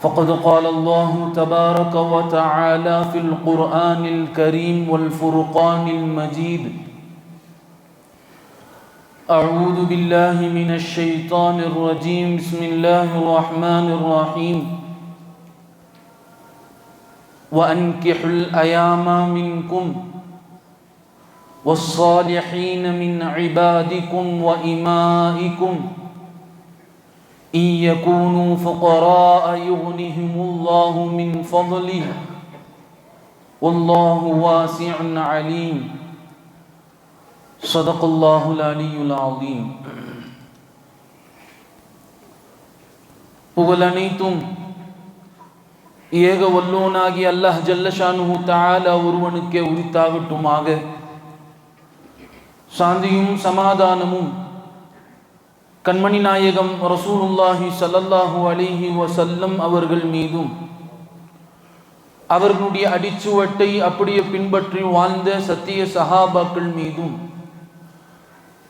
فقد قال الله تبارك وتعالى في القرآن الكريم والفرقان المجيد. أعوذ بالله من الشيطان الرجيم. بسم الله الرحمن الرحيم. وأنكحوا الأيام منكم والصالحين من عبادكم وإمائكم إن يكونوا فقراء يغنهم الله من فضله والله واسع عليم صدق الله العلي العظيم புகழ் அனைத்தும் ஏக வல்லோனாகி அல்லாஹ் ஜல்லஷானு தாலா ஒருவனுக்கே உரித்தாகட்டுமாக சாந்தியும் சமாதானமும் கண்மணி நாயகம் ரசூலுல்லாஹி சல்லல்லாஹு அலிஹி வசல்லம் அவர்கள் மீதும் அவர்களுடைய அடிச்சுவட்டை அப்படியே பின்பற்றி வாழ்ந்த சத்திய சஹாபாக்கள் மீதும்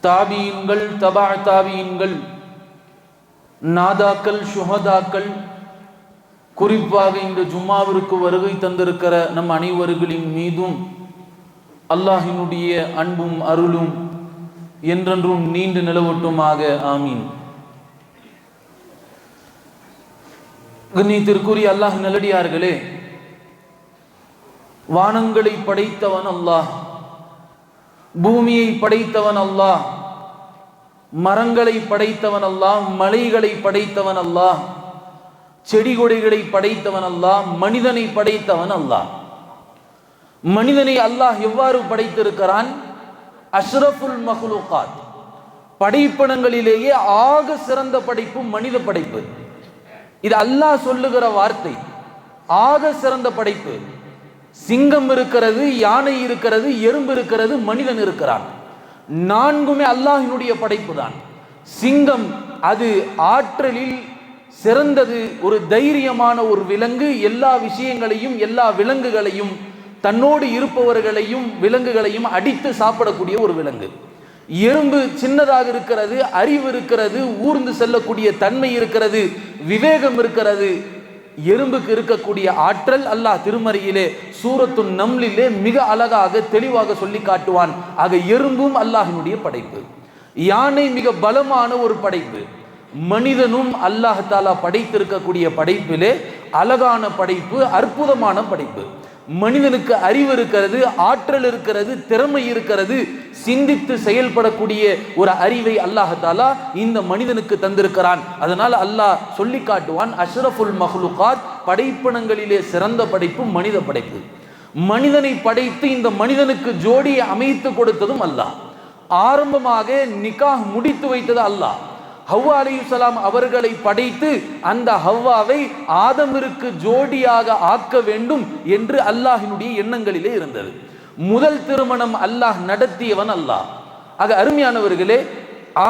தாபியின்கள் தபா தாபியின்கள் நாதாக்கள் சுஹதாக்கள் குறிப்பாக இந்த ஜும்மாவிற்கு வருகை தந்திருக்கிற நம் அனைவர்களின் மீதும் அல்லாஹினுடைய அன்பும் அருளும் என்றென்றும் நீண்டு நிலவட்டுமாக. ஆமீன். கண்ணியத்திற்குரிய அல்லாஹ் நல்லடியார்களே வானங்களை படைத்தவன் அல்லாஹ் பூமியை படைத்தவன் அல்லாஹ் மரங்களை படைத்தவன் அல்லாஹ் மலைகளை படைத்தவன் அல்லாஹ் செடி கொடிகளை படைத்தவன் அல்லாஹ் மனிதனை படைத்தவன் அல்லாஹ். மனிதனை அல்லாஹ் எவ்வாறு படைத்திருக்கிறான்? அஷ்ரஃபுல் மஹ்லூகாத். படைப்பினங்களிலேயே ஆக சிறந்த படைப்பு மனித படைப்பு. இது அல்லாஹ் சொல்லுகிற வார்த்தை. ஆக சிறந்த படைப்பு. சிங்கம் இருக்கிறது யானை இருக்கிறது எறும்பு இருக்கிறது மனிதன் இருக்கிறான். நான்குமே அல்லாஹினுடைய படைப்பு தான் சிங்கம் அது ஆற்றலில் சிறந்தது ஒரு தைரியமான ஒரு விலங்கு. எல்லா விஷயங்களையும் எல்லா விலங்குகளையும் தன்னோடு இருப்பவர்களையும் விலங்குகளையும் அடித்து சாப்பிடக்கூடிய ஒரு விலங்கு. எறும்பு சின்னதாக இருக்கிறது அறிவு இருக்கிறது ஊர்ந்து செல்லக்கூடிய தன்மை இருக்கிறது விவேகம் இருக்கிறது. எறும்புக்கு இருக்கக்கூடிய ஆற்றல் அல்லாஹ் திருமறையிலே சூரத்து நம்லிலே மிக அழகாக தெளிவாக சொல்லி காட்டுவான். ஆக எறும்பும் அல்லாஹினுடைய படைப்பு. யானை மிக பலமான ஒரு படைப்பு. மனிதனும் அல்லாஹாலா படைத்திருக்கக்கூடிய படைப்பிலே அழகான படைப்பு அற்புதமான படைப்பு. மனிதனுக்கு அறிவு இருக்கிறது ஆற்றல் இருக்கிறது திறமை இருக்கிறது சிந்தித்து செயல்படக்கூடிய ஒரு அறிவை அல்லாஹாலா இந்த மனிதனுக்கு தந்திருக்கிறான். அதனால் அல்லாஹ் சொல்லி காட்டுவான் அஷ்ரஃபுல் மஹ்லுகாத் படைப்பினங்களிலே சிறந்த படைப்பு மனித படைப்பு. மனிதனை படைத்து இந்த மனிதனுக்கு ஜோடியை அமைத்து கொடுத்ததும் அல்லாஹ். ஆரம்பமாக நிக்காஹ் முடித்து வைத்தது அல்லாஹ். ஹவ்வா அலிசலாம் அவர்களை படைத்து அந்த ஹவ்வாவை ஆதமிற்கு ஜோடியாக ஆக்க வேண்டும் என்று அல்லாஹினுடைய எண்ணங்களிலே இருந்தது. முதல் திருமணம் அல்லாஹ் நடத்தியவன் அல்லாஹ். ஆக அருமையானவர்களே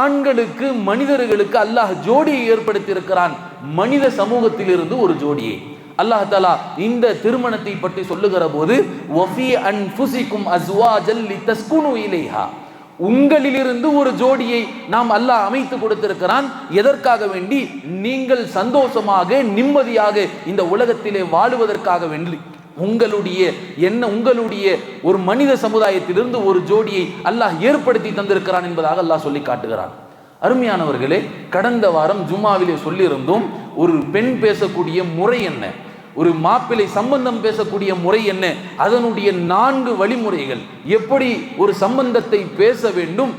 ஆண்களுக்கு மனிதர்களுக்கு அல்லாஹ் ஜோடியை ஏற்படுத்தி இருக்கிறான் மனித சமூகத்திலிருந்து ஒரு ஜோடியை. அல்லாஹ் தாலா இந்த திருமணத்தை பற்றி சொல்லுகிற போது ஒஃபி அன் ஃபுசிக்கும் அஸ்வாஜல் லித்தஸ்குனு இலைஹா. உங்களிலிருந்து ஒரு ஜோடியை நாம் அல்லாஹ் அமைத்து கொடுத்திருக்கிறான். எதற்காக வேண்டி? நீங்கள் சந்தோஷமாக நிம்மதியாக இந்த உலகத்திலே வாழுவதற்காக வேண்டி. உங்களுடைய என்ன உங்களுடைய ஒரு மனித சமுதாயத்திலிருந்து ஒரு ஜோடியை அல்லாஹ் ஏற்படுத்தி தந்திருக்கிறான் என்பதாக அல்லாஹ் சொல்லி காட்டுகிறான். அருமையானவர்களே கடந்த வாரம் ஜும்மாவிலே சொல்லியிருந்தோம் ஒரு பெண் பேசக்கூடிய முறை என்ன? ஒரு மாப்பிள்ளை சம்பந்தம் பேசக்கூடிய முறை என்ன? அதனுடைய நான்கு வழிமுறைகள். எப்படி ஒரு சம்பந்தத்தை பேச வேண்டும்?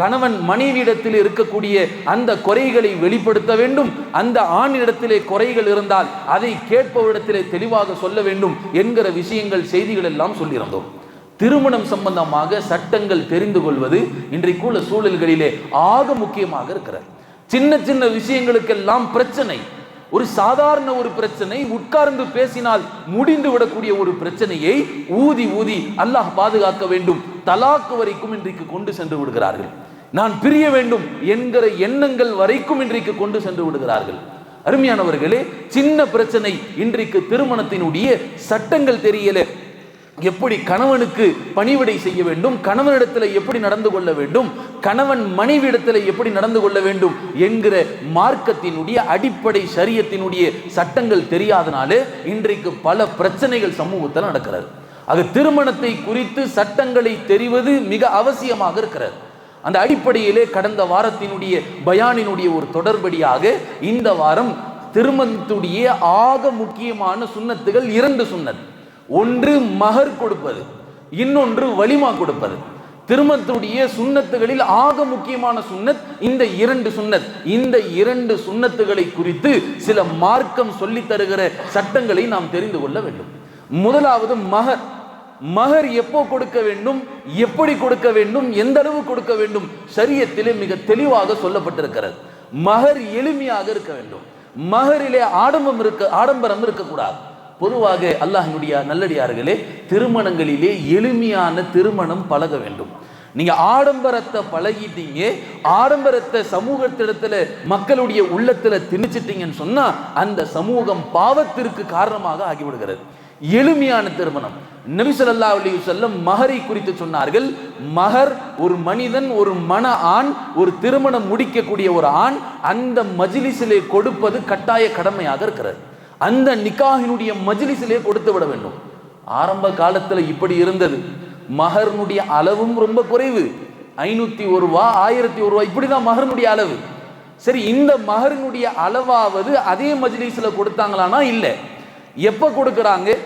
கணவன் மனைவியிடத்தில் இருக்கக்கூடிய அந்த குறைகளை வெளிப்படுத்த வேண்டும். அந்த ஆணிடத்திலே குறைகள் இருந்தால் அதை கேட்பவரிடத்திலே தெளிவாக சொல்ல வேண்டும் என்கிற விஷயங்கள் செய்திகள் எல்லாம் சொல்லியிருந்தோம். திருமணம் சம்பந்தமாக சட்டங்கள் தெரிந்து கொள்வது இன்றைக்குள்ள சூழல்களிலே ஆக முக்கியமாக இருக்கிறது. சின்ன சின்ன விஷயங்களுக்கெல்லாம் பிரச்சனை. ஒரு சாதாரண ஒரு பிரச்சனை உட்கார்ந்து பேசினால் முடிந்து விடக்கூடிய ஒரு பிரச்சனையை ஊதி ஊதி அல்லாஹ் பாதுகாக்க வேண்டும். தலாக்கு வரைக்கும் இன்றைக்கு கொண்டு சென்று விடுகிறார்கள். நான் பிரிய வேண்டும் என்கிற எண்ணங்கள் வரைக்கும் இன்றைக்கு கொண்டு சென்று விடுகிறார்கள். அருமையானவர்களே சின்ன பிரச்சனை இன்றைக்கு திருமணத்தினுடைய சட்டங்கள் தெரியல எப்படி கணவனுக்கு பணிவிடை செய்ய வேண்டும் கணவனிடத்தில் எப்படி நடந்து கொள்ள வேண்டும் கணவன் மனைவியிடத்தில் எப்படி நடந்து கொள்ள வேண்டும் என்கிற மார்க்கத்தினுடைய அடிப்படை சரியத்தினுடைய சட்டங்கள் தெரியாதனாலே இன்றைக்கு பல பிரச்சனைகள் சமூகத்தில் நடக்கிறது. அது திருமணத்தை குறித்து சட்டங்களை தெரிவது மிக அவசியமாக இருக்கிறது. அந்த அடிப்படையிலே கடந்த வாரத்தினுடைய பயானினுடைய ஒரு தொடர்படியாக இந்த வாரம் திருமணத்துடைய ஆக முக்கியமான சுண்ணத்துகள் இரண்டு சுன்னத் ஒன்று மகர் கொடுப்பது இன்னொன்று வலிமா கொடுப்பது. திருமணத்துடைய சுண்ணத்துகளில் ஆக முக்கியமான சுண்ணத் இந்த இரண்டு சுன்னத் இந்த இரண்டு சுன்னத்துகளை குறித்து சில மார்க்கம் சொல்லித் தருகிற சட்டங்களை நாம் தெரிந்து கொள்ள வேண்டும். முதலாவது மகர். மகர் எப்போ கொடுக்க வேண்டும் எப்படி கொடுக்க வேண்டும் எந்த அளவு கொடுக்க வேண்டும் சரியத்திலே மிக தெளிவாக சொல்லப்பட்டிருக்கிறது. மகர் எளிமையாக இருக்க வேண்டும். மகரிலே ஆடம்பம் இருக்க ஆடம்பரம் இருக்கக்கூடாது. பொதுவாக அல்லாஹினுடைய நல்லடியார்களே திருமணங்களிலே எளிமையான திருமணம் பழக வேண்டும். நீங்க ஆடம்பரத்தை பழகிட்டீங்க ஆடம்பரத்தை சமூகத்திடத்துல மக்களுடைய உள்ளத்துல திணிச்சிட்டீங்கன்னு சொன்னா அந்த சமூகம் பாவத்திற்கு காரணமாக ஆகிவிடுகிறது. எளிமையான திருமணம். நபிசல்லா அலி செல்லம் மகரை குறித்து சொன்னார்கள் மகர் ஒரு மனிதன் ஒரு மன ஆண் ஒரு திருமணம் முடிக்கக்கூடிய ஒரு ஆண் அந்த மஜிலிசிலே கொடுப்பது கட்டாய கடமையாக இருக்கிறது. அந்த நிக்காகினுடைய மஜ்லிஸிலே கொடுத்து விட வேண்டும். ஆரம்ப காலத்துல இப்படி இருந்தது. மகர்னுடைய அளவும் ரொம்ப குறைவு. ஐநூத்தி ஒரு ரூபா ஆயிரத்தி ஒரு ரூபா இப்படிதான் மகர்னுடைய அளவு. சரி இந்த மகரினுடைய அளவாவது அதே மஜ்லிஸ்ல கொடுத்தாங்களானா இல்லை. எப்போ கொடுக்குறாங்க?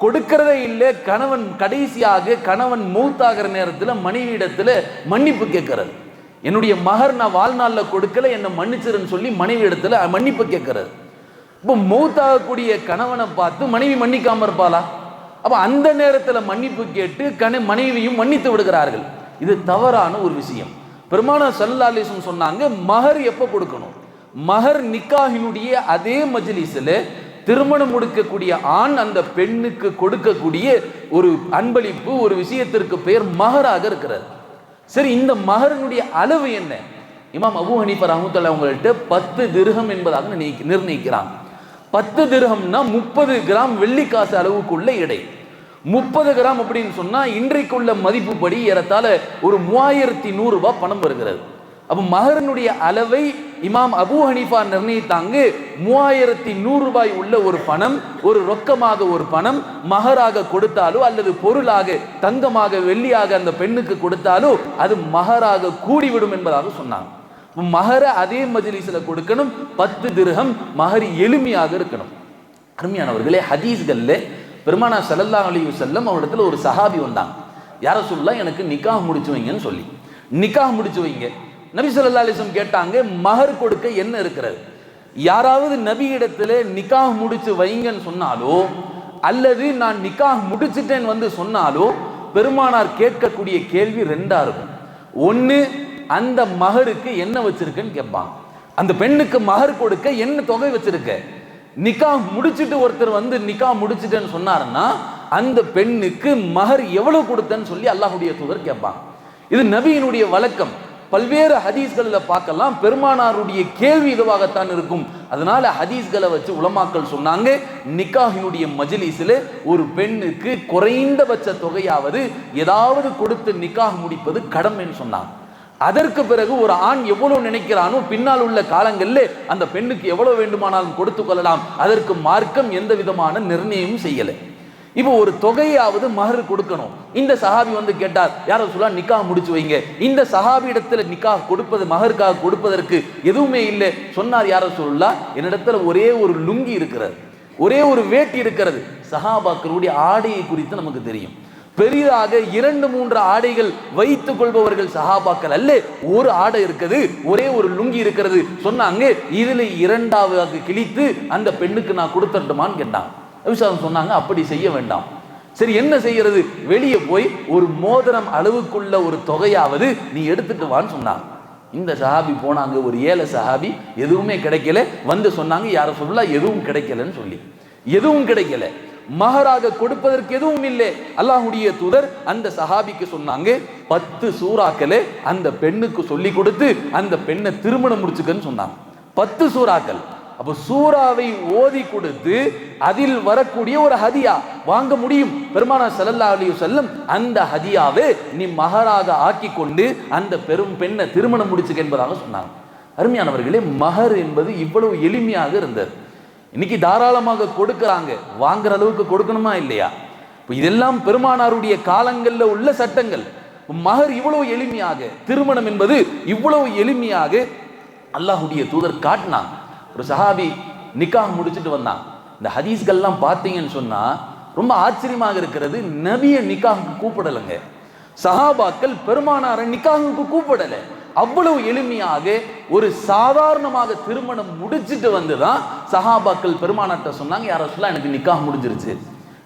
கொடுக்கறதே இல்லை கணவன் கடைசியாக கணவன் மூத்தாகிற நேரத்தில் மனைவியிடத்தில் மன்னிப்பு கேட்கறது. என்னுடைய மகர் நான் வாழ்நாளில் கொடுக்கல என்னை மன்னிச்சிருன்னு சொல்லி மனைவி மன்னிப்பு கேட்கறது. இப்போ மௌத்தாகக்கூடிய கணவனை பார்த்து மனைவி மன்னிக்காமல் இருப்பாளா? அப்போ அந்த நேரத்தில் மன்னிப்பு கேட்டு கண மனைவியும் மன்னித்து விடுகிறார்கள். இது தவறான ஒரு விஷயம். பெருமான சல்லாலிசம் சொன்னாங்க மகர் எப்போ கொடுக்கணும்? மகர் நிக்காஹினுடைய அதே மஜ்லிஸில் திருமணம் முடிக்கக்கூடிய ஆண் அந்த பெண்ணுக்கு கொடுக்கக்கூடிய ஒரு அன்பளிப்பு ஒரு விஷயத்திற்கு பெயர் மகராக இருக்கிறது. சரி இந்த மகரனுடைய அளவு என்ன? இமாம் அபு ஹனீஃபா அஹமத்துல்லா உங்கள்கிட்ட பத்து திருகம் என்பதாக நிர்ணயிக்கிறாங்க. பத்து திரகம்னா முப்பது கிராம் வெள்ளிக்காசு அளவுக்குள்ள எடை. முப்பது கிராம் அப்படின்னு சொன்னா இன்றைக்குள்ள மதிப்பு படி ஏறத்தாழ ஒரு மூவாயிரத்தி நூறு ரூபாய் பணம் வருகிறது. அப்போ மகரனுடைய அளவை இமாம் அபு ஹனீஃபா நிர்ணயித்தாங்க. மூவாயிரத்தி நூறு ரூபாய் உள்ள ஒரு பணம் ஒரு ரொக்கமாக ஒரு பணம் மகராக கொடுத்தாலோ அல்லது பொருளாக தங்கமாக வெள்ளியாக அந்த பெண்ணுக்கு கொடுத்தாலோ அது மகராக கூடிவிடும் என்பதாக சொன்னாங்க. மகர அதே மஜ்லிஸ்ல கொடுக்கணும் பத்து திருகம் மகர் எளிமையாக இருக்கணும். அருமையானவர்களே ஹதீஸ்களில் பெருமானா ஸல்லல்லாஹு அலி செல்லம் அவரிடத்துல ஒரு சஹாபி வந்தாங்க. யார சொல்லலாம் எனக்கு நிக்காக முடிச்சு வைங்கன்னு சொல்லி. நிக்காக முடிச்சு வைங்க. நபி ஸல்லல்லாஹு அலைஹி கேட்டாங்க மகர் கொடுக்க என்ன இருக்கிறது? யாராவது நபி இடத்துல நிக்காக முடிச்சு வைங்கன்னு சொன்னாலோ அல்லது நான் நிக்காக முடிச்சிட்டேன்னு வந்து சொன்னாலோ பெருமானார் கேட்கக்கூடிய கேள்வி ரெண்டா இருக்கும். ஒன்று அந்த மகருக்கு என்ன வச்சிருக்குன்னு கேட்பாங்க அந்த பெண்ணுக்கு மகர் கொடுக்க என்ன தொகை வச்சிருக்க? நிக்கா முடிச்சிட்டு ஒருத்தர் வந்து நிக்கா முடிச்சிட்டேன்னு சொன்னாருன்னா அந்த பெண்ணுக்கு மகர் எவ்வளவு கொடுத்தேன்னு சொல்லி அல்லாஹுடைய தூதர் கேட்பாங்க இது நபியினுடைய வழக்கம். பல்வேறு ஹதீஸ்களில் பார்க்கலாம். பெருமானாருடைய கேள்வி இதுவாகத்தான் இருக்கும். அதனால ஹதீஸ்களை வச்சு உலமாக்கல் சொன்னாங்க நிக்காஹினுடைய மஜிலிஸில் ஒரு பெண்ணுக்கு குறைந்தபட்ச தொகையாவது ஏதாவது கொடுத்து நிக்காக முடிப்பது கடமைன்னு சொன்னாங்க அதற்கு பிறகு ஒரு ஆண் எவ்வளவு நினைக்கிறானோ பின்னால் உள்ள காலங்களில் அந்த பெண்ணுக்கு எவ்வளவு வேண்டுமானாலும் கொடுத்து கொள்ளலாம். அதற்கு மார்க்கம் எந்த விதமான நிர்ணயமும் செய்யலை. இப்போ ஒரு தொகையாவது மகர் கொடுக்கணும். இந்த சஹாபி வந்து கேட்டார் யாரோ சொல்லா நிக்கா முடிச்சு வைங்க. இந்த சஹாபி இடத்துல நிக்கா கொடுப்பது மகருக்காக கொடுப்பதற்கு எதுவுமே இல்லை. சொன்னார் யாரோ சொல்லா என்னிடத்துல ஒரே ஒரு லுங்கி இருக்கிறது. ஒரே ஒரு வேட்டி இருக்கிறது. சஹாபாக்களுடைய ஆடையை குறித்து நமக்கு தெரியும். பெரிதாக இரண்டு மூன்று ஆடைகள் வைத்துக் கொள்பவர்கள் சஹாபாக்கள் அல்ல. ஒரு ஆடை இருக்குது ஒரே ஒரு லுங்கி இருக்கிறது. சொன்னாங்க இதுல இரண்டாவது கிழித்து அந்த பெண்ணுக்கு நான் கொடுத்துட்டுமான்னு கேட்டான். விசாரம் சொன்னாங்க அப்படி செய்ய வேண்டாம். சரி என்ன செய்யறது? வெளியே போய் ஒரு மோதிரம் அளவுக்குள்ள ஒரு தொகையாவது நீ எடுத்துட்டு வான்னு சொன்னாங்க. இந்த சஹாபி போனாங்க ஒரு ஏழை சஹாபி எதுவுமே கிடைக்கல. வந்து சொன்னாங்க யார சொல்லலாம் எதுவும் கிடைக்கலன்னு சொல்லி. எதுவும் கிடைக்கல. மகராக கொடுப்பதற்கு எதுவும் இல்லை. அல்லாஹுடைய தூதர் அந்த சஹாபிக்கு சொன்னாங்க பத்து சூறாக்களை அந்த பெண்ணுக்கு சொல்லி கொடுத்து அந்த பெண்ணை திருமணம் முடிச்சுக்கன்னு சொன்னாங்க. பத்து சூறாக்கள். அப்ப சூறாவை ஓதி கொடுத்து அதில் வரக்கூடிய ஒரு ஹதியா வாங்க முடியும். பெருமானா ஸல்லல்லாஹு அலைஹி வஸல்லம் அந்த ஹதியாவை நீ மகராக ஆக்கி கொண்டு அந்த பெரும் பெண்ணை திருமணம் முடிச்சுக்க என்பதாக சொன்னாங்க. அருமையானவர்களே மகர் என்பது இவ்வளவு எளிமையாக இருந்தது. இன்னைக்கு தாராளமாக கொடுக்கறாங்க. வாங்குற அளவுக்கு கொடுக்கணுமா இல்லையா? இப்போ இதெல்லாம் பெருமானாருடைய காலங்களில் உள்ள சட்டங்கள். மகர் இவ்வளவு எளிமையாக திருமணம் என்பது இவ்வளவு எளிமையாக அல்லாஹுடைய தூதர் காட்டினாங்க ஒரு சஹாபி நிக்காஹ் முடிச்சுட்டு வந்தான். இந்த ஹதீஸ்கள்லாம் பார்த்தீங்கன்னு சொன்னா ரொம்ப ஆச்சரியமாக இருக்கிறது. நபிய நிக்காகுக்கு கூப்பிடலைங்க. சஹாபாக்கள் பெருமானாரை நிக்காஹுக்கு கூப்பிடலை. அவ்வளவு எளிமையாக ஒரு சாதாரணமாக திருமணம் முடிச்சுட்டு வந்து தான் சஹாபாக்கள் பெருமானாட்ட சொன்னாங்க யாரோ சொல்ல எனக்கு நிக்காக முடிஞ்சிருச்சு.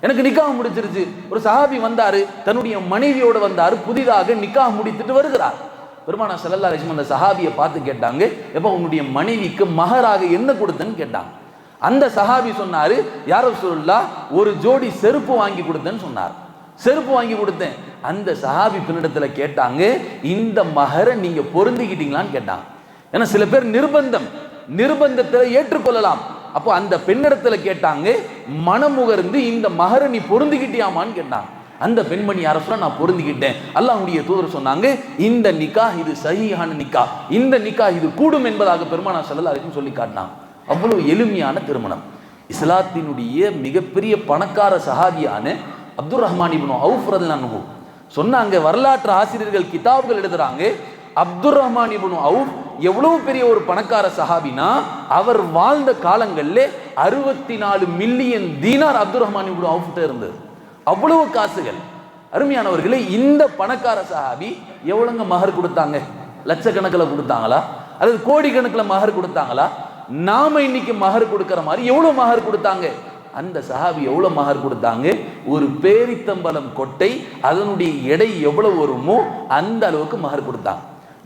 எனக்கு நிக்காக முடிஞ்சிருச்சு. ஒரு சஹாபி வந்தாரு தன்னுடைய மனைவியோடு வந்தாரு புதிதாக நிக்காக முடித்துட்டு வருகிறார். பெருமானா செல்லல்லா அலைஹி அந்த சஹாபியை பார்த்து கேட்டாங்க எப்போ உன்னுடைய மனைவிக்கு மகராக என்ன கொடுத்தேன்னு கேட்டாங்க. அந்த சஹாபி சொன்னார் யாரோ சொல்லா ஒரு ஜோடி செருப்பு வாங்கி கொடுத்தேன்னு சொன்னார். செருப்பு வாங்கி கொடுத்தேன். அந்த சஹாபி பின்னிடத்தில் கேட்டாங்க இந்த மகரை நீங்கள் பொருந்திக்கிட்டீங்களான்னு கேட்டாங்க ஏன்னா சில பேர் நிர்பந்தம் நிர்பந்தத்தை ஏற்றுக்கொள்ளலாம். அப்போ அந்த பெண்ணிடத்தில் கேட்டாங்க மனமுகர்ந்து இந்த மகரை நீ பொருந்திக்கிட்டியாமான்னு கேட்டாங்க அந்த பெண்மணி யார நான் பொருந்திக்கிட்டேன். அல்லாஹுடைய தூதர் சொன்னாங்க இந்த நிக்கா இது சகியான நிக்கா இந்த நிக்கா இது கூடும் என்பதாக பெருமானா ஸல்லல்லாஹு சொல்லி காட்டினான். அவ்வளவு எளிமையான திருமணம். இஸ்லாத்தினுடைய மிகப்பெரிய பணக்கார சஹாபியான அப்துல் ரஹ்மான் இப்னு அவுஃப் ரலியல்லாஹு சொன்னாங்க வரலாற்று ஆசிரியர்கள் கிதாபுகள் எழுதுறாங்க. அப்துல் ரஹ்மான் இபுனு அவுப் எவ்வளவு பெரிய ஒரு பணக்கார சஹாபினா அவர் வாழ்ந்த காலங்களில் அறுபத்தி நாலு மில்லியன் தீனார் அப்துல் ரஹ்மான் இப்னு அவுஃப்ட்ட இருந்தது. அவ்வளவு காசுகள். அருமையானவர்களே இந்த பணக்கார சஹாபி எவ்வளவுங்க மகர் கொடுத்தாங்க? லட்சக்கணக்கில் கொடுத்தாங்களா? அல்லது கோடிக்கணக்கில் மகர் கொடுத்தாங்களா? நாம இன்னைக்கு மகர் கொடுக்கற மாதிரி எவ்வளவு மகர் கொடுத்தாங்க? அந்த சஹாபி எவ்வளோ மகர் கொடுத்தாங்க? ஒரு பேரித்தம்பலம் கொட்டை அதனுடைய எடை எவ்வளோ வருமோ அந்த அளவுக்கு மகர் கொடுத்தாங்க.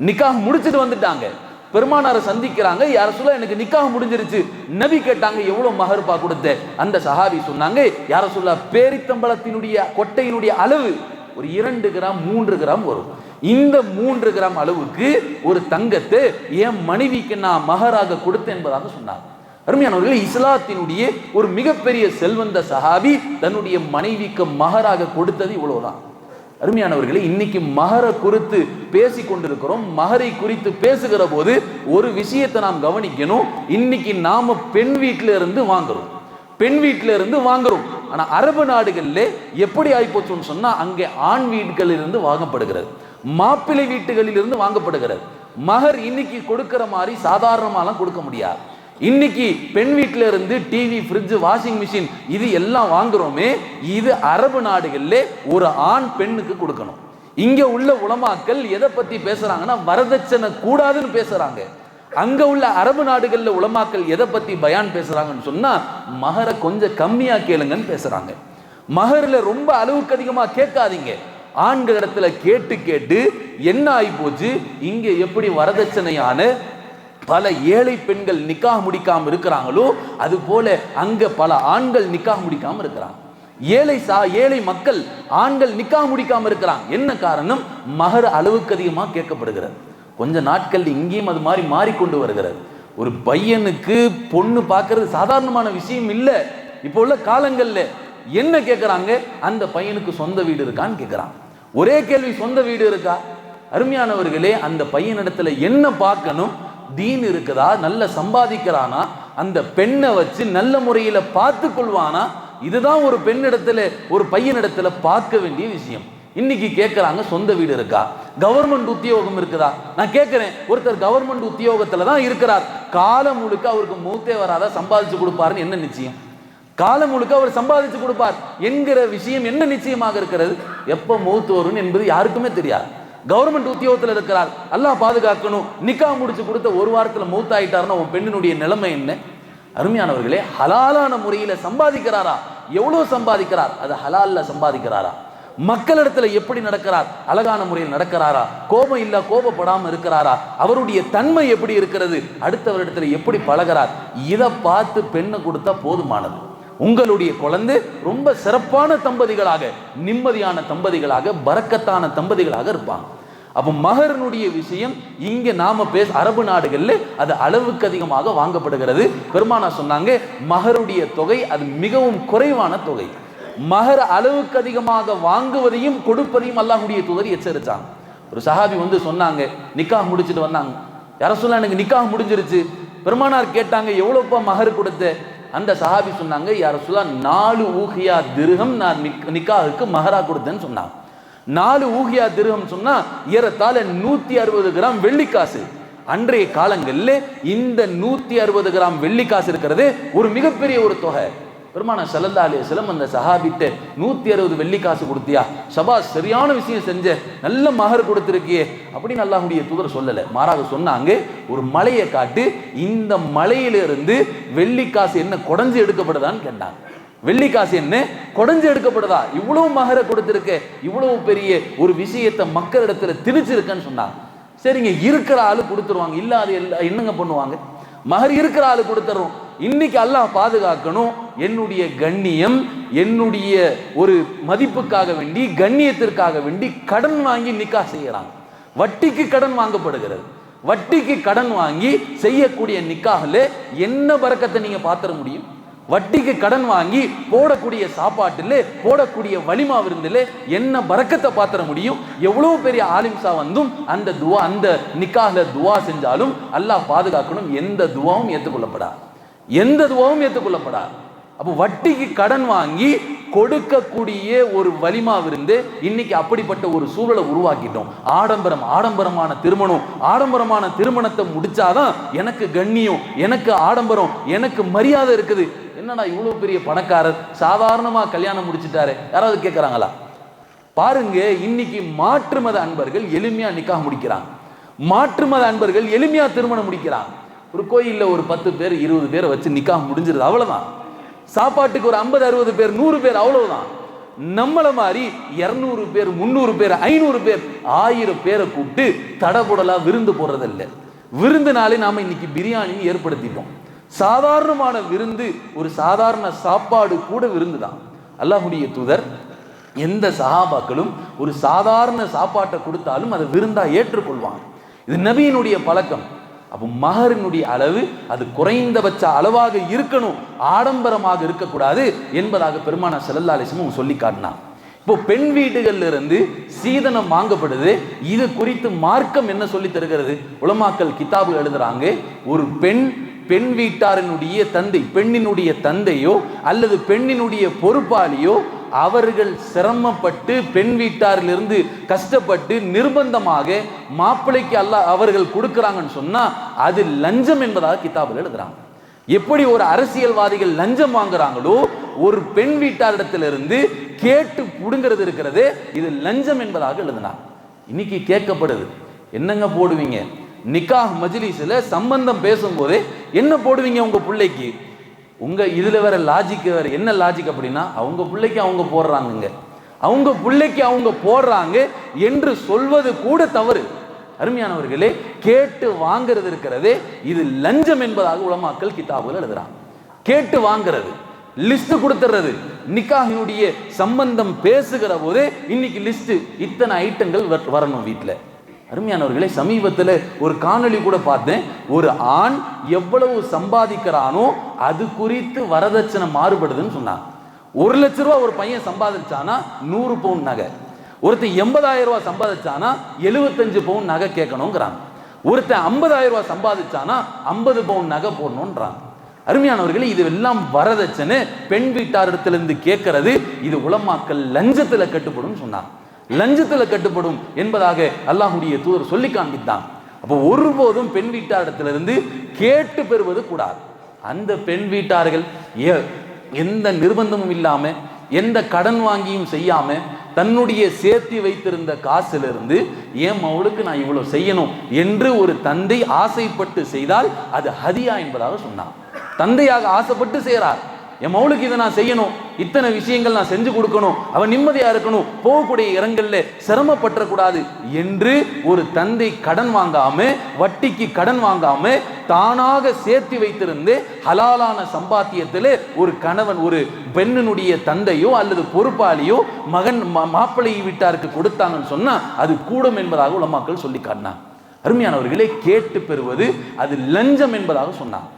நிக்காக முடிச்சிட்டு வந்துட்டாங்க. பெருமானாரை சந்திக்கிறாங்க யார சொல்ல எனக்கு நிக்காக முடிஞ்சிருச்சு. நபி கேட்டாங்க எவ்வளோ மகருப்பா கொடுத்த? அந்த சஹாபி சொன்னாங்க யார சொல்ல பேரித்தம்பளத்தினுடைய கொட்டையினுடைய அளவு ஒரு இரண்டு கிராம் மூன்று கிராம் வரும். இந்த மூன்று கிராம் அளவுக்கு ஒரு தங்கத்தை என் மனைவிக்கு நான் மகராக கொடுத்தேன் என்பதாக சொன்னார் அருமையானவர்கள் இஸ்லாத்தினுடைய ஒரு மிகப்பெரிய செல்வந்த சஹாபி தன்னுடைய மனைவிக்கு மகராக கொடுத்தது இவ்வளவுதான். அருமையானவர்களே இன்னைக்கு மகர குறித்து பேசி கொண்டிருக்கிறோம். மகரை குறித்து பேசுகிற போது ஒரு விஷயத்தை நாம் கவனிக்கணும். இன்னைக்கு நாம பெண் வீட்டில இருந்து வாங்குறோம். பெண் வீட்டில இருந்து வாங்குறோம். ஆனா அரபு நாடுகளில் எப்படி ஆயிப்போச்சுன்னு சொன்னா அங்கே ஆண் வீடுகளில் இருந்து வாங்கப்படுகிறது. மாப்பிள்ளை வீட்டுகளில் இருந்து வாங்கப்படுகிறது. மகர் இன்னைக்கு கொடுக்கிற மாதிரி சாதாரணமாலாம் கொடுக்க முடியாது. இன்னைக்கு பெண் வீட்டில இருந்து டிவி ஃப்ரிட்ஜ் வாஷிங் மிஷின் இது எல்லாம் வாங்குறோமே இது அரபு நாடுகள்ல ஒரு ஆண் பெண்ணுக்கு கொடுக்கணும். இங்க உள்ள உலமாக்கள் எதை பத்தி பேசுறாங்கன்னா வரதட்சணை கூடாதுன்னு பேசுறாங்க. அங்க உள்ள அரபு நாடுகள்ல உலமாக்கள் எதை பத்தி பயான் பேசுறாங்கன்னு சொன்னா மகரை கொஞ்சம் கம்மியா கேளுங்கன்னு பேசுறாங்க. மகர்ல ரொம்ப அளவுக்கு அதிகமா கேட்காதீங்க. ஆண்கள் இடத்துல கேட்டு கேட்டு என்ன ஆகி போச்சு இங்க எப்படி வரதட்சணையான பல ஏழை பெண்கள் நிக்காக முடிக்காமல் இருக்கிறாங்களோ அது போல அங்கே பல ஆண்கள் நிக்காக முடிக்காமல் இருக்கிறாங்க. ஏழை சா ஏழை மக்கள் ஆண்கள் நிக்காக முடிக்காமல் இருக்கிறாங்க. என்ன காரணம்? மகர் அளவுக்கு அதிகமாக கேட்கப்படுகிறது. கொஞ்ச நாட்கள் இங்கேயும் அது மாதிரி மாறிக்கொண்டு வருகிறது. ஒரு பையனுக்கு பொண்ணு பார்க்கறது சாதாரணமான விஷயம் இல்லை. இப்போ உள்ள காலங்களில் என்ன கேட்குறாங்க? அந்த பையனுக்கு சொந்த வீடு இருக்கான்னு கேட்குறான் ஒரே கேள்வி சொந்த வீடு இருக்கா? அருமையானவர்களே அந்த பையனிடத்துல என்ன பார்க்கணும்? தீன் இருக்குதா? நல்ல சம்பாதிக்கிறானா? அந்த பெண்ணை வச்சு நல்ல முறையில் பார்த்து கொள்வானா? இதுதான் ஒரு பெண்ணிடத்துல ஒரு பையனிடத்துல பார்க்க வேண்டிய விஷயம். இன்னைக்கு கேட்குறாங்க சொந்த வீடு இருக்கா? கவர்மெண்ட் உத்தியோகம் இருக்குதா? நான் கேட்குறேன் ஒருத்தர் கவர்மெண்ட் உத்தியோகத்தில் தான் இருக்கிறார். காலம் முழுக்க அவருக்கு மூத்தே வராதா? சம்பாதிச்சு கொடுப்பாருன்னு என்ன நிச்சயம்? காலம் முழுக்க அவர் சம்பாதிச்சு கொடுப்பார். என்கிற விஷயம் என்ன நிச்சயமாக இருக்கிறது? எப்போ மூத்து வரும்னு என்பது யாருக்குமே தெரியாது. கவர்மெண்ட் உத்தியோகத்தில் இருக்கிறார். அல்லாஹ் பாதுகாக்கணும். நிக்கா முடிச்சு கொடுத்த ஒரு வாரத்தில் மூத்தாயிட்டாருன்னா உன் பெண்ணினுடைய நிலைமை என்ன? அருமையானவர்களே ஹலாலான முறையில் சம்பாதிக்கிறாரா? எவ்வளோ சம்பாதிக்கிறார்? அது ஹலாலில் சம்பாதிக்கிறாரா? மக்களிடத்துல எப்படி நடக்கிறார்? அழகான முறையில் நடக்கிறாரா? கோபம் இல்ல கோபப்படாமல் இருக்கிறாரா? அவருடைய தன்மை எப்படி இருக்கிறது? அடுத்தவரிடத்துல எப்படி பழகிறார்? இதை பார்த்து பெண்ணை கொடுத்தா போதுமானது. உங்களுடைய குழந்தை ரொம்ப சிறப்பான தம்பதிகளாக நிம்மதியான தம்பதிகளாக பறக்கத்தான தம்பதிகளாக இருப்பாங்க. அப்போ மகரனுடைய விஷயம் இங்க நாம பேச அரபு நாடுகளில் அது அளவுக்கு அதிகமாக வாங்கப்படுகிறது. பெருமானா சொன்னாங்க மகருடைய தொகை அது மிகவும் குறைவான தொகை. மகர் அளவுக்கு அதிகமாக வாங்குவதையும் கொடுப்பதையும் அல்லாஹுடைய தூதர் எச்சரித்தாங்க. ஒரு சஹாபி வந்து சொன்னாங்க நிக்காக முடிச்சிட்டு வந்தாங்க. யார சொல்ல எனக்கு நிக்காக முடிஞ்சிருச்சு. பெருமானார் கேட்டாங்க எவ்வளோப்பா மகர் கொடுத்த? அந்த சஹாபி சொன்னாங்க யார சொல்லா நாலு ஊகியா திருகம் நான் நிக்- மகரா கொடுத்தேன்னு சொன்னாங்க நாலு ஊகியா திருகம் சொன்னா ஏறத்தாழ நூத்தி அறுபது கிராம் வெள்ளிக்காசு. அன்றைய காலங்களில் இந்த நூத்தி அறுபது கிராம் வெள்ளிக்காசு இருக்கிறது ஒரு மிகப்பெரிய ஒரு தொகை. பெருமான சல்லல்லா சிலம் அந்த சஹாபிட்ட நூத்தி அறுபது வெள்ளிக்காசு கொடுத்தியா? சபாஸ் சரியான விஷயம் செஞ்ச நல்ல மகர் கொடுத்துருக்கியே. அப்படின்னு அல்லாஹுடைய தூதர் சொல்லலை. மாறாக சொன்னாங்க ஒரு மலையை காட்டு இந்த மலையிலிருந்து வெள்ளிக்காசு என்ன குடஞ்சு எடுக்கப்படுதான்னு கேட்டாங்க. வெள்ளிக்காசு என்ன? குடஞ்சு எடுக்கப்படுதா? இவ்வளவு மகரை கொடுத்துருக்க இவ்வளவு பெரிய ஒரு விஷயத்தை மக்களிடத்துல திணிச்சிருக்கன்னு சொன்னாங்க. சரிங்க இருக்கிற ஆளு கொடுத்துருவாங்க. இல்லாத எல்லா என்னங்க பண்ணுவாங்க? மகர் இருக்கிற ஆளு கொடுத்துறோம். இன்னைக்கு அல்லாஹ் பாதுகாக்கணும். என்னுடைய கண்ணியம் என்னுடைய ஒரு மதிப்புக்காக வேண்டி கண்ணியத்திற்காக வேண்டி கடன் வாங்கி நிக்கா செய்யறாங்க வட்டிக்கு கடன் வாங்கப்படுகிறது. வட்டிக்கு கடன் வாங்கி செய்யக்கூடிய நிக்காஹில் என்ன பறக்கத்தை நீங்க பாத்திர முடியும்? வட்டிக்கு கடன் வாங்கி போடக்கூடிய சாப்பாட்டில் போடக்கூடிய வலிமா விருந்தில் என்ன பறக்கத்தை பாத்திர முடியும்? எவ்வளோ பெரிய ஆலிம்சா வந்தும் அந்த துவா அந்த நிக்காஹ்ல துவா செஞ்சாலும் அல்லாஹ் பாதுகாக்கணும். எந்த துவாவும் ஏற்றுக்கொள்ளப்படாது. எந்த துவாவும் ஏற்றுக்கொள்ளப்படாது. அப்போ வட்டிக்கு கடன் வாங்கி கொடுக்கக்கூடிய ஒரு வலிமா விருந்து இன்னைக்கு அப்படிப்பட்ட ஒரு சூழலை உருவாக்கிட்டோம். ஆடம்பரம் ஆடம்பரமான திருமணம். ஆடம்பரமான திருமணத்தை முடிச்சாதான் எனக்கு கண்ணியம் எனக்கு ஆடம்பரம் எனக்கு மரியாதை இருக்குது. என்னடா இவ்வளவு பெரிய பணக்காரர்? சாதாரணமா கல்யாணம் முடிச்சிட்டாரு. யாராவது கேட்கறாங்களா பாருங்க இன்னைக்கு மாற்று மத அன்பர்கள் எளிமையா நிக்காக முடிக்கிறாங்க. மாற்று மத அன்பர்கள் எளிமையா திருமணம் முடிக்கிறாங்க. ஒரு கோயிலில் ஒரு பத்து பேர் இருபது பேரை வச்சு நிக்காக முடிஞ்சிருது. அவ்வளோதான் சாப்பாட்டுக்கு ஒரு ஐம்பது அறுபது பேர் நூறு பேர் அவ்வளவுதான். நம்மளை மாதிரி இரநூறு பேர் முந்நூறு பேர் ஐநூறு பேர் ஆயிரம் பேரை கூப்பிட்டு தடபுடலா விருந்து போடுறதில்ல. விருந்துனாலே நாம இன்னைக்கு பிரியாணியும் ஏற்படுத்திட்டோம். சாதாரணமான விருந்து ஒரு சாதாரண சாப்பாடு கூட விருந்து தான். அல்லாஹுடைய தூதர் எந்த சஹாபாக்களும் ஒரு சாதாரண சாப்பாட்டை கொடுத்தாலும் அதை விருந்தா ஏற்றுக்கொள்வாங்க. இது நபியினுடைய பழக்கம். அப்போ மகரினுடைய அளவு அது குறைந்தபட்ச அளவாக இருக்கணும் ஆடம்பரமாக இருக்கக்கூடாது என்பதாக பெருமான செல்லல்லா அலிஸ்மும் சொல்லி காட்டினான் இப்போ பெண் வீடுகள்ல இருந்து சீதனம் வாங்கப்படுது. இது குறித்து மார்க்கம் என்ன சொல்லி தருகிறது? உலமாக்கல் கிதாபு எழுதுறாங்க ஒரு பெண் பெண் வீட்டாரினுடைய தந்தை பெண்ணினுடைய தந்தையோ அல்லது பெண்ணினுடைய பொறுப்பாளியோ அவர்கள் சிரமப்பட்டு பெண் வீட்டாரிலிருந்து கஷ்டப்பட்டு நிர்பந்தமாக மாப்பிள்ளைக்கு அல்ல அவர்கள் கொடுக்குறாங்கன்னு சொன்னால் அது லஞ்சம் என்பதாக கிதாபில் எழுதுறாங்க. எப்படி ஒரு அரசியல்வாதிகள் லஞ்சம் வாங்குறாங்களோ ஒரு பெண் வீட்டாரிடத்திலிருந்து கேட்டு புடுங்கிறது இருக்கிறது இது லஞ்சம் என்பதாக எழுதினார் இன்னைக்கு கேட்கப்படுது. என்னங்க போடுவீங்க? நிக்காஹ் மஜ்லிஸ்ல சம்பந்தம் பேசும்போதே என்ன போடுவீங்க உங்கள் பிள்ளைக்கு? உங்கள் இதில் வேற லாஜிக் வேறு என்ன லாஜிக் அப்படின்னா அவங்க பிள்ளைக்கு அவங்க போடுறாங்கங்க. அவங்க பிள்ளைக்கு அவங்க போடுறாங்க என்று சொல்வது கூட தவறு. அருமையானவர்களே கேட்டு வாங்கிறது இருக்கிறதே இது லஞ்சம் என்பதாக உலமாக்கல் கிதாபுகள் எழுதுறாங்க. கேட்டு வாங்குறது லிஸ்ட் கொடுத்துறது நிக்காகினுடைய சம்பந்தம் பேசுகிற போதே இன்னைக்கு லிஸ்ட் இத்தனை ஐட்டங்கள் வரணும் வீட்டில் அருமையானவர்களே சமீபத்தில் ஒரு காணொளி கூட பார்த்தேன். ஒரு ஆண் எவ்வளவு சம்பாதிக்கிறானோ அது குறித்து வரதட்சணை மாறுபடுதுன்னு சொன்னாங்க. ஒரு லட்ச ரூபா ஒரு பையன் சம்பாதிச்சானா நூறு பவுன் நகை. ஒருத்தன் எண்பதாயிரம் ரூபாய் சம்பாதிச்சானா எழுபத்தஞ்சு பவுன் நகை கேட்கணுங்கிறாங்க. ஒருத்தன் ஐம்பதாயிரம் ரூபா சம்பாதிச்சானா ஐம்பது பவுன் நகை போடணுன்றாங்க. அருமையானவர்களே இது எல்லாம் வரதட்சணை பெண் வீட்டாரிடத்திலிருந்து கேட்கறது இது உலமாக்கல் லஞ்சத்துல கட்டுப்படும் சொன்னாங்க. லஞ்சத்தில் கட்டுப்படும் என்பதாக அல்லாஹுடைய தூதர் சொல்லி காண்பித்தான். அப்போ ஒருபோதும் பெண் வீட்டாரிடத்திலிருந்து கேட்டு பெறுவது கூடாது. அந்த பெண் வீட்டார்கள் எந்த நிர்பந்தமும் இல்லாம எந்த கடன் வாங்கியும் செய்யாம தன்னுடைய சேர்த்தி வைத்திருந்த காசிலிருந்து என் மவளுக்கு நான் இவ்வளவு செய்யணும்? என்று ஒரு தந்தை ஆசைப்பட்டு செய்தால் அது ஹதியா என்பதாக சொன்னார் தந்தையாக ஆசைப்பட்டு செய்கிறார். என் மவுளுக்கு இதை நான் செய்யணும். இத்தனை விஷயங்கள் நான் செஞ்சு கொடுக்கணும். அவன் நிம்மதியா இருக்கணும். போகக்கூடிய இடங்கள்ல சிரமப்பற்றக்கூடாது என்று ஒரு தந்தை கடன் வாங்காம வட்டிக்கு கடன் வாங்காம தானாக சேர்த்து வைத்திருந்து ஹலாலான சம்பாத்தியத்தில் ஒரு கணவன் ஒரு பெண்ணினுடைய தந்தையோ அல்லது பொறுப்பாளியோ மகன் மா- மாப்பிள்ளை வீட்டாருக்கு கொடுத்தாங்கன்னு சொன்னா அது கூடும் என்பதாக உலமாக்கள் சொல்லி காட்டினான் அருமையானவர்களே கேட்டு பெறுவது அது லஞ்சம் என்பதாக சொன்னாங்க.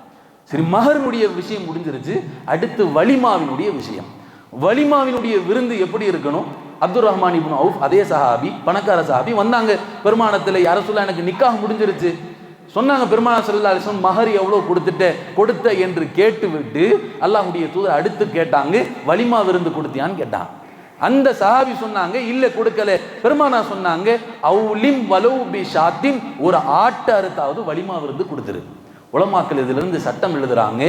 சரி மகருடைய விஷயம் முடிஞ்சிருச்சு. அடுத்து வலிமாவினுடைய விஷயம். வலிமாவினுடைய விருந்து எப்படி இருக்கணும்? அப்துல் ரஹ்மான் இப்னு அவுஃப் அதே சஹாபி பணக்கார சஹாபி வந்தாங்க. பெருமானத்தில் யார எனக்கு நிக்காக முடிஞ்சிருச்சு. சொன்னாங்க பெருமானா சல்லா மகர் எவ்வளோ கொடுத்துட்ட கொடுத்த என்று கேட்டு விட்டு அல்லாஹ்வுடைய தூதர் அடுத்து கேட்டாங்க வலிமா விருந்து கொடுத்தியான்னு கேட்டான். அந்த சஹாபி சொன்னாங்க இல்லை கொடுக்கல. பெருமானா சொன்னாங்க அவுலிம் வலவு பி ஷாத்தின் ஒரு ஆட்டு அறுத்தாவது வலிமா விருந்து கொடுத்துரு. உலமாக்கள் இதிலிருந்து சட்டம் எழுதுறாங்க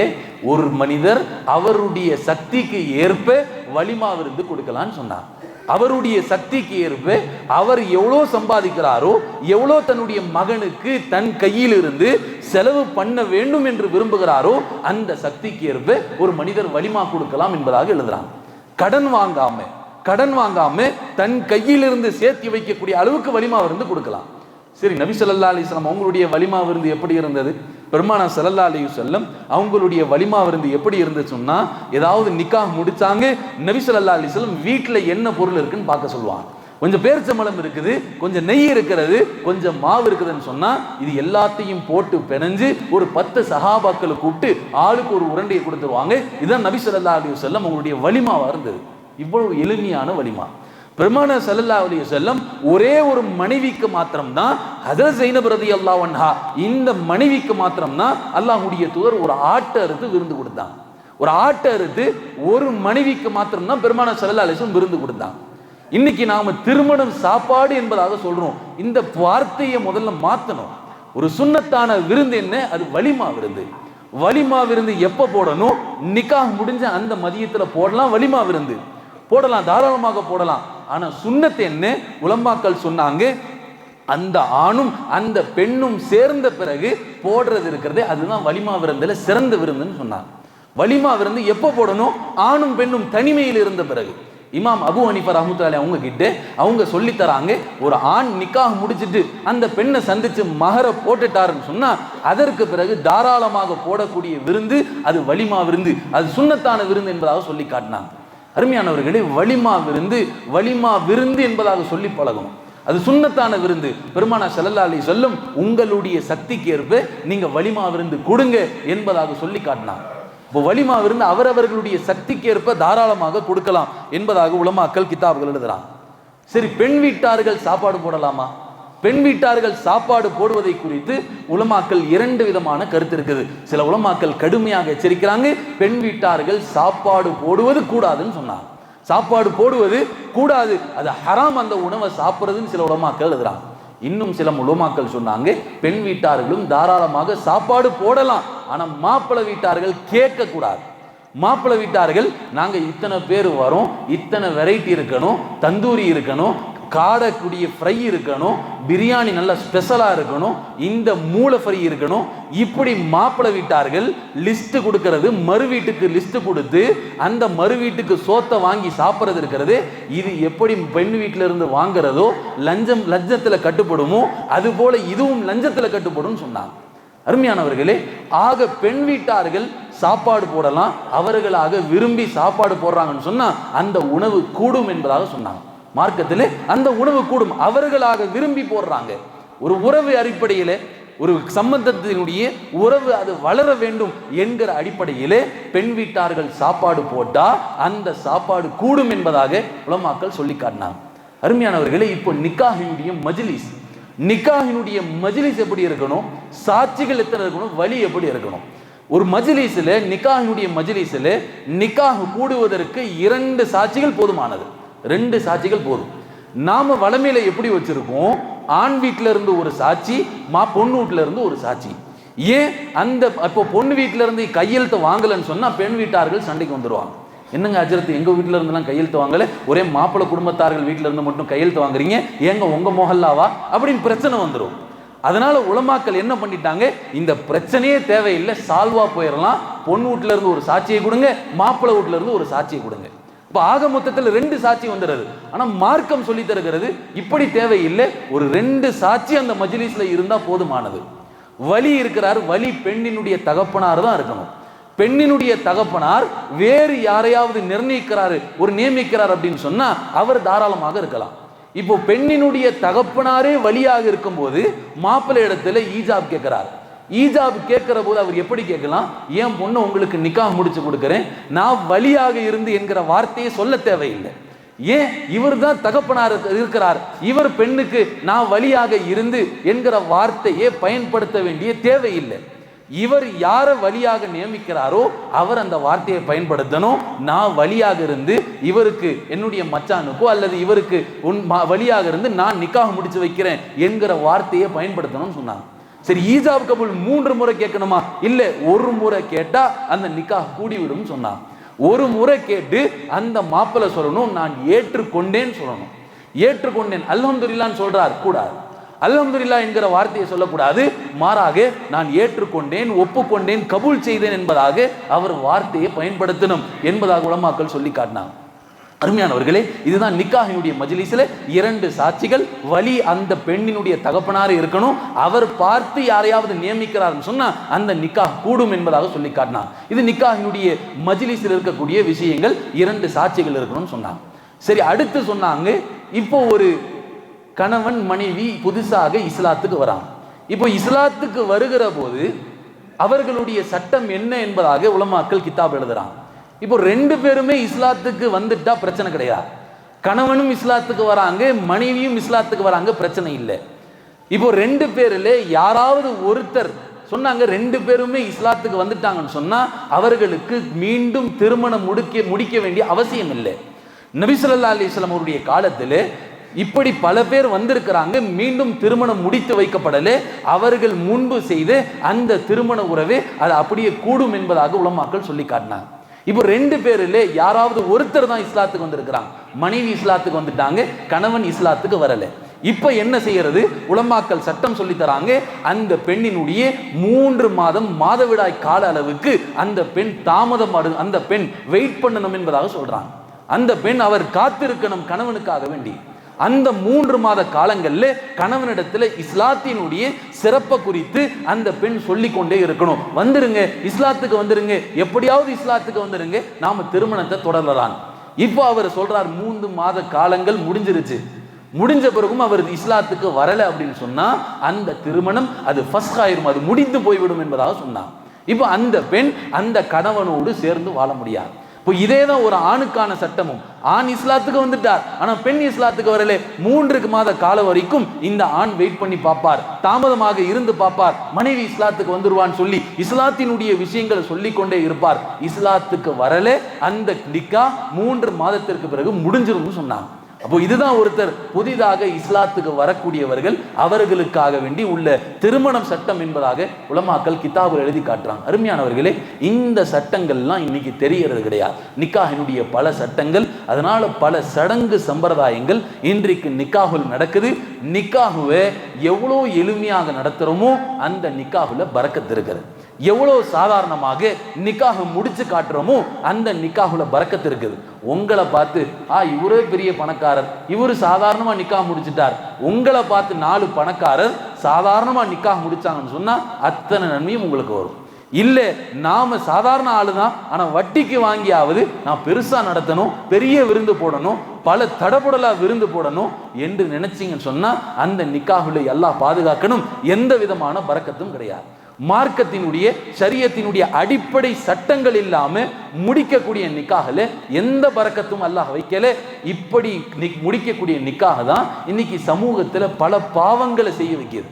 ஒரு மனிதர் அவருடைய சக்திக்கு ஏற்ப வலிமா விருந்து கொடுக்கலாம்னு சொன்னார். அவருடைய சக்திக்கு ஏற்ப அவர் எவ்வளோ சம்பாதிக்கிறாரோ எவ்வளோ தன்னுடைய மகனுக்கு தன் கையில் இருந்து செலவு பண்ண வேண்டும் என்று விரும்புகிறாரோ அந்த சக்திக்கு ஏற்ப ஒரு மனிதர் வலிமா கொடுக்கலாம் என்பதாக எழுதுறாங்க. கடன் வாங்காம கடன் வாங்காம தன் கையிலிருந்து சேர்த்து வைக்கக்கூடிய அளவுக்கு வலிமா விருந்து கொடுக்கலாம். சரி நபி சொல்லா அலிஸ்லாம் அவங்களுடைய வலிமா விருந்து எப்படி இருந்தது? பெருமானா ஸல்லல்லாஹு அலையும் செல்லம் அவங்களுடைய வலிமா விருந்து எப்படி இருந்துச்சுன்னா ஏதாவது நிக்காக முடிச்சாங்க நபி ஸல்லல்லாஹு அலி வஸல்லம் வீட்டில் என்ன பொருள் இருக்குன்னு பார்க்க சொல்லுவாங்க. கொஞ்சம் பேரிச்சம்பழம் இருக்குது கொஞ்சம் நெய் இருக்கிறது கொஞ்சம் மாவு இருக்குதுன்னு சொன்னால் இது எல்லாத்தையும் போட்டு பிணைஞ்சு ஒரு பத்து சகாபாக்களை கூப்பிட்டு ஆளுக்கு ஒரு உருண்டையை கொடுத்துருவாங்க. இதுதான் நபி சொல்லா அலி செல்லம் அவங்களுடைய வலிமாவாக இருந்தது. இவ்வளவு எளிமையான வலிமா. பெருமான சல்லல்லா அலி செல்லம் ஒரே ஒரு மனைவிக்கு மாத்திரம்தான் ஹஜரத் ஜைனப் ரலியல்லாஹு அல்லாவன்ஹா இந்த மனைவிக்கு மாத்திரம்தான் அல்லாஹுடைய தூதர் ஒரு ஆட்டை அறுத்து விருந்து கொடுத்தாங்க ஒரு ஆட்டை அறுத்து ஒரு மனைவிக்கு மாத்திரம்தான் பெருமான சல்லல்லா அலிசம் விருந்து கொடுத்தாங்க இன்னைக்கு நாம திருமணம் சாப்பாடு என்பதாக சொல்றோம். இந்த வார்த்தையை முதல்ல மாத்தணும். ஒரு சுண்ணத்தான விருந்து என்ன? அது வலிமா விருந்து. வலிமா விருந்து எப்ப போடணும்? நிக்காக முடிஞ்ச அந்த மதியத்துல போடலாம் வலிமா விருந்து. போடலாம் தாராளமாக போடலாம். ஆனால் சுன்னத்து என்ன? உலம்பாக்கள் சொன்னாங்க அந்த ஆணும் அந்த பெண்ணும் சேர்ந்த பிறகு போடுறது இருக்கிறது அதுதான் வலிமா விருந்தில் சிறந்த விருந்துன்னு சொன்னாங்க. வலிமா விருந்து எப்போ போடணும்? ஆணும் பெண்ணும் தனிமையில் இருந்த பிறகு. இமாம் அபு ஹனீஃபா ரஹ்மத்துல்லாஹி அவங்க கிட்ட அவங்க சொல்லி தராங்க ஒரு ஆண் நிக்காக முடிச்சிட்டு அந்த பெண்ணை சந்திச்சு மகரை போட்டுட்டாருன்னு சொன்னா அதற்கு பிறகு தாராளமாக போடக்கூடிய விருந்து அது வலிமா விருந்து அது சுண்ணத்தான விருந்து என்பதாக சொல்லி காட்டினாங்க. அருமையானவர்களே வலிமா விருந்து வலிமா விருந்து என்பதாக சொல்லி பழகணும். அது சுண்ணத்தான விருந்து. பெருமானா ஸல்லல்லாஹு சொல்லும் உங்களுடைய சக்திக்கு ஏற்ப நீங்க வலிமா விருந்து கொடுங்க என்பதாக சொல்லி காட்டினார். இப்போ வலிமா விருந்து அவரவர்களுடைய சக்திக்கு ஏற்ப தாராளமாக கொடுக்கலாம் என்பதாக உலமாக்கள் கிதாபுகள் எழுதுறாங்க. சரி பெண் வீட்டார்கள் சாப்பாடு போடலாமா? பெண் வீட்டார்கள் சாப்பாடு போடுவதை குறித்து உலமாக்கள் இரண்டு விதமான கருத்து இருக்குது. சில உலமாக்கள் கடுமையாக எச்சரிக்கிறாங்க பெண் வீட்டார்கள் சாப்பாடு போடுவது கூடாதுன்னு சொன்னாங்க. சாப்பாடு போடுவது கூடாது அது ஹராம் அந்த உணவை சாப்பிட்றதுன்னு சில உலமாக்கள் எழுதுறாங்க. இன்னும் சில உலமாக்கள் சொன்னாங்க பெண் வீட்டார்களும் தாராளமாக சாப்பாடு போடலாம் ஆனால் மாப்பிள்ளை வீட்டார்கள் கேட்க கூடாது மாப்பிள்ளை வீட்டார்கள் நாங்கள் இத்தனை பேர் வரோம் இத்தனை வெரைட்டி இருக்கணும் தந்தூரி இருக்கணும் காடக்கூடிய ஃப்ரை இருக்கணும் பிரியாணி நல்லா ஸ்பெஷலாக இருக்கணும் இந்த மூளை ஃப்ரை இருக்கணும். இப்படி மாப்பிள்ளை வீட்டார்கள் லிஸ்ட்டு கொடுக்கறது மறு வீட்டுக்கு லிஸ்ட்டு கொடுத்து அந்த மறு வீட்டுக்கு சோத்தை வாங்கி சாப்பிட்றது இருக்கிறது. இது எப்படி பெண் வீட்டில இருந்து வாங்குறதோ லஞ்சம் லஞ்சத்தில் கட்டுப்படுமோ அதுபோல் இதுவும் லஞ்சத்தில் கட்டுப்படும் சொன்னாங்க. அருமையானவர்களே ஆக பெண் வீட்டார்கள் சாப்பாடு போடலாம் அவர்களாக விரும்பி சாப்பாடு போடுறாங்கன்னு சொன்னால் அந்த உணவு கூடும் என்பதாக சொன்னாங்க. மார்க்கத்தில் அந்த உணவு கூடும். அவர்களாக விரும்பி போடுறாங்க. ஒரு உறவு அடிப்படையில் ஒரு சம்பந்தத்தினுடைய உறவு அது வளர வேண்டும் என்கிற அடிப்படையிலே பெண் வீட்டார்கள் சாப்பாடு போட்டா அந்த சாப்பாடு கூடும் என்பதாக உலமாக்கள் சொல்லி காட்டினாங்க. அருமையானவர்களே இப்போ நிக்காஹினுடைய மஜ்லிஸ். நிக்காஹினுடைய மஜ்லிஸ் எப்படி இருக்கணும்? சாட்சிகள் எத்தனை இருக்கணும்? வழி எப்படி இருக்கணும்? ஒரு மஜ்லிஸில் நிக்காஹினுடைய மஜ்லிஸில் நிக்காஹ் கூடுவதற்கு இரண்டு சாட்சிகள் போதுமானது. ரெண்டு சாட்சிகள் போதும். நாம வளமையில எப்படி வச்சிருக்கோம்? ஆண் வீட்ல இருந்து ஒரு சாட்சி மா பொண்ணு வீட்ல இருந்து ஒரு சாட்சி. ஏன் அந்த இப்போ பொண்ணு வீட்டில் இருந்து கையெழுத்து வாங்கலைன்னு சொன்னா பெண் வீட்டார்கள் சண்டைக்கு வந்துடுவாங்க என்னங்க அஜரத்து எங்க வீட்டில் இருந்துலாம் கையெழுத்து வாங்கல? ஒரே மாப்பிள்ளை குடும்பத்தார்கள் வீட்டில் இருந்து மட்டும் கையெழுத்து வாங்குறீங்க? ஏங்க உங்க மொஹல்லாவா? அப்படின்னு பிரச்சனை வந்துடும் அதனால உலமாக்கள் என்ன பண்ணிட்டாங்க? இந்த பிரச்சனையே தேவையில்லை சால்வா போயிடலாம் பொண்ணு வீட்ல இருந்து ஒரு சாட்சியை கொடுங்க மாப்பிள்ளை வீட்டில இருந்து ஒரு சாட்சியை கொடுங்க. இப்போ ஆக மொத்தத்தில் ரெண்டு சாட்சி வந்துடுறது ஆனால் மார்க்கம் சொல்லி தருகிறது இப்படி தேவையில்லை ஒரு ரெண்டு சாட்சி அந்த மஜ்லிஸ்ல இருந்தால் போதுமானது. வலி இருக்கிறார் வலி பெண்ணினுடைய தகப்பனார் தான் இருக்கணும். பெண்ணினுடைய தகப்பனார் வேறு யாரையாவது நிர்ணயிக்கிறாரு ஒரு நியமிக்கிறார் அப்படின்னு சொன்னால் அவர் தாராளமாக இருக்கலாம். இப்போ பெண்ணினுடைய தகப்பனாரே வழியாக இருக்கும்போது மாப்பிள்ளை இடத்துல ஈஜாப் கேட்கிறார் ஈஜாப் கேட்கிற போது அவர் எப்படி கேட்கலாம்? என் பொண்ணு உங்களுக்கு நிக்கா முடிச்சு கொடுக்குறேன். நான் வழியாக இருந்து என்கிற வார்த்தையை சொல்ல தேவையில்லை. ஏன்? இவர் தான் தகப்பனார் இருக்கிறார். இவர் பெண்ணுக்கு நான் வழியாக இருந்து என்கிற வார்த்தையே பயன்படுத்த வேண்டிய தேவையில்லை. இவர் யாரை வழியாக நியமிக்கிறாரோ அவர் அந்த வார்த்தையை பயன்படுத்தணும். நான் வழியாக இருந்து இவருக்கு என்னுடைய மச்சானுக்கோ அல்லது இவருக்கு உன் வழியாக இருந்து நான் நிக்காக முடிச்சு வைக்கிறேன் என்கிற வார்த்தையை பயன்படுத்தணும்னு சொன்னாங்க. சரி ஈஜாப் கபுல் மூன்று முறை கேட்கணுமா? இல்ல ஒரு முறை கேட்டா அந்த நிக்கா கூடிவிடும் சொன்னான் ஒரு முறை கேட்டு அந்த மாப்பிள்ளை சொல்லணும் நான் ஏற்றுக்கொண்டேன்னு சொல்லணும். ஏற்றுக்கொண்டேன். அல்ஹம்துல்லான்னு சொல்றார் கூடாது. அல்ஹம்துல்லா என்கிற வார்த்தையை சொல்லக்கூடாது. மாறாக நான் ஏற்றுக்கொண்டேன் ஒப்புக்கொண்டேன் கபூல் செய்தேன் என்பதாக அவர் வார்த்தையை பயன்படுத்தணும் என்பதாக உலமாக்கள் சொல்லி காட்டினாங்க. அருமையானவர்களே இதுதான் நிக்காஹினுடைய மஜ்லிஸில் இரண்டு சாட்சிகள். வலி அந்த பெண்ணினுடைய தகப்பனார் இருக்கணும். அவர் பார்த்து யாரையாவது நியமிக்கிறார் சொன்னா அந்த நிக்காஹ் கூடும் என்பதாக சொல்லி காட்டினார். இது நிக்காஹினுடைய மஜ்லிஸில் இருக்கக்கூடிய விஷயங்கள். இரண்டு சாட்சிகள் இருக்கணும்னு சொன்னாங்க. சரி அடுத்து சொன்னாங்க இப்போ ஒரு கணவன் மனைவி புதுசாக இஸ்லாத்துக்கு வராங்க. இப்போ இஸ்லாத்துக்கு வருகிற போது அவர்களுடைய சட்டம் என்ன என்பதாக உலமாக்கள் கிதாப் எழுதுறாங்க. இப்போ ரெண்டு பேருமே இஸ்லாத்துக்கு வந்துட்டா பிரச்சனை கிடையாது. கணவனும் இஸ்லாத்துக்கு வராங்க மனைவியும் இஸ்லாத்துக்கு வராங்க பிரச்சனை இல்லை. இப்போ ரெண்டு பேரில் யாராவது ஒருத்தர் சொன்னாங்க ரெண்டு பேருமே இஸ்லாத்துக்கு வந்துட்டாங்கன்னு சொன்னால் அவர்களுக்கு மீண்டும் திருமணம் முடிக்க முடிக்க வேண்டிய அவசியம் இல்லை. நபிசல்லா அலிஸ்லாம் அவருடைய காலத்தில் இப்படி பல பேர் வந்திருக்கிறாங்க மீண்டும் திருமணம் முடித்து வைக்கப்படலே அவர்கள் முன்பு செய்து அந்த திருமண உறவே அது அப்படியே கூடும் என்பதாக உலமாக்கள் சொல்லி காட்டினாங்க. இப்போ ரெண்டு பேரில் யாராவது ஒருத்தர் தான் இஸ்லாத்துக்கு வந்திருக்கிறாங்க. மனைவி இஸ்லாத்துக்கு வந்துட்டாங்க கணவன் இஸ்லாத்துக்கு வரல. இப்போ என்ன செய்யறது? உலமாக்கல் சட்டம் சொல்லி தராங்க அந்த பெண்ணினுடைய மூன்று மாதம் மாதவிடாய் கால அளவுக்கு அந்த பெண் தாமதம் அந்த பெண் வெயிட் பண்ணணும் என்பதாக சொல்றாங்க. அந்த பெண் அவர் காத்திருக்கணும் கணவனுக்காக வேண்டி. அந்த மூன்று மாத காலங்களில் கணவனிடத்துல இஸ்லாத்தினுடைய சிறப்பை குறித்து அந்த பெண் சொல்லிக்கொண்டே இருக்கணும். வந்துருங்க இஸ்லாத்துக்கு வந்துருங்க எப்படியாவது இஸ்லாத்துக்கு வந்துருங்க நாம திருமணத்தை தொடரலாம். இப்போ அவர் சொல்றார் மூன்று மாத காலங்கள் முடிஞ்சிருச்சு. முடிஞ்ச பிறகும் அவர் இஸ்லாத்துக்கு வரல அப்படின்னு சொன்னா அந்த திருமணம் அது ஃபஸ்ட் ஆயிரும் அது முடிந்து போய்விடும் என்பதாக சொன்னார் இப்போ அந்த பெண் அந்த கணவனோடு சேர்ந்து வாழ முடியாது. இப்போ இதே தான் ஒரு ஆணுக்கான சட்டமும். ஆண் இஸ்லாத்துக்கு வந்துட்டார். ஆனால் பெண் இஸ்லாத்துக்கு வரலே மூன்று மாத காலம் வரைக்கும் இந்த ஆண் வெயிட் பண்ணி பார்ப்பார். தாமதமாக இருந்து பார்ப்பார். மனைவி இஸ்லாத்துக்கு வந்துருவான்னு சொல்லி இஸ்லாத்தினுடைய விஷயங்களை சொல்லிக் கொண்டே இருப்பார். இஸ்லாத்துக்கு வரலே அந்த நிக்கா மூன்று மாதத்திற்கு பிறகு முடிஞ்சிரும்னு சொன்னாங்க. அப்போ இதுதான் ஒருத்தர் புதிதாக இஸ்லாத்துக்கு வரக்கூடியவர்கள் அவர்களுக்காக வேண்டி உள்ள திருமணம் சட்டம் என்பதாக உலமாக்கள் கிதாபுல் எழுதி காட்டுறாங்க. அருமையானவர்களே இந்த சட்டங்கள்லாம் இன்னைக்கு தெரியறது கிடையாது. நிக்காஹினுடைய பல சட்டங்கள் அதனால பல சடங்கு சம்பிரதாயங்கள் இன்றைக்கு நிக்காஹுல் நடக்குது. நிக்காஹுவை எவ்வளோ எளிமையாக நடத்துகிறோமோ அந்த நிக்காகுல பறக்கத்து இருக்கிறது எவ்வளோ சாதாரணமாக நிக்காக முடிச்சு காட்டுறோமோ அந்த நிக்காகுல பறக்கத்து இருக்குது. உங்களை பார்த்து ஆ இவரே பெரிய பணக்காரர். இவர் சாதாரணமா நிக்காக முடிச்சிட்டார். உங்களை பார்த்து நாலு பணக்காரர் சாதாரணமா நிக்காக முடிச்சாங்கன்னு சொன்னா அத்தனை நன்மையும் உங்களுக்கு வரும். இல்லை நாம சாதாரண ஆளு தான் ஆனா வட்டிக்கு வாங்கியாவது நான் பெருசா நடத்தணும் பெரிய விருந்து போடணும் பல தடபுடலா விருந்து போடணும் என்று நினைச்சீங்கன்னு சொன்னா அந்த நிக்காகுல எல்லாம் பாதுகாக்கணும். எந்த விதமான பறக்கத்தும் கிடையாது. மார்க்கத்தினுடைய சரியத்தினுடைய அடிப்படை சட்டங்கள் இல்லாம முடிக்கக்கூடிய நிக்காகல எந்த பறக்கத்தும் அல்லாஹ் வைக்கல. இப்படி முடிக்கக்கூடிய நிக்காக தான் இன்னைக்கு சமூகத்துல பல பாவங்களை செய்ய வைக்கிறது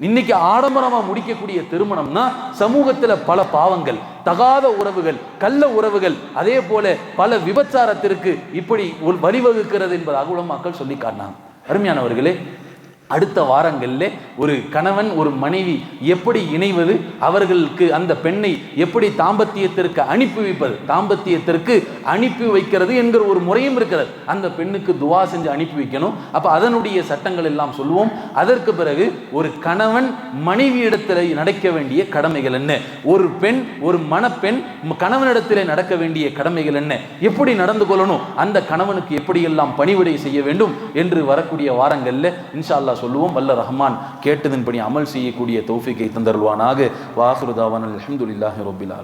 இன்னைக்கு ஆடம்பரமா முடிக்கக்கூடிய திருமணம்னா சமூகத்துல பல பாவங்கள் தகாத உறவுகள் கள்ள உறவுகள் அதே போல பல விபச்சாரத்திற்கு இப்படி ஒரு வழிவகுக்கிறது என்பதாக உள்ள மக்கள் சொல்லி காட்டினாங்க. அருமையானவர்களே அடுத்த வாரங்களில் ஒரு கணவன் ஒரு மனைவி எப்படி இணைவது அவர்களுக்கு அந்த பெண்ணை எப்படி தாம்பத்தியத்திற்கு அனுப்பி வைப்பது தாம்பத்தியத்திற்கு அனுப்பி வைக்கிறது என்கிற ஒரு முறையும் இருக்கிறது. அந்த பெண்ணுக்கு துவா செஞ்சு அனுப்பி வைக்கணும். அப்போ அதனுடைய சட்டங்கள் எல்லாம் சொல்லுவோம். அதற்கு பிறகு ஒரு கணவன் மனைவியிடத்தில் நடக்க வேண்டிய கடமைகள் என்ன? ஒரு பெண் ஒரு மணப்பெண் கணவனிடத்தில் நடக்க வேண்டிய கடமைகள் என்ன? எப்படி நடந்து கொள்ளணும்? அந்த கணவனுக்கு எப்படியெல்லாம் பணிவிடை செய்ய வேண்டும்? என்று வரக்கூடிய வாரங்களில் இன்ஷா அல்லாஹ் சொல்லுவோம். வல்ல ரஹ்மான் கேட்டதன்படி அமல் செய்யக்கூடிய தௌஃபிக்கை தந்தருள்வானாக. வாசுருதாவான் அலமதுல்லாஹி ரப்பில்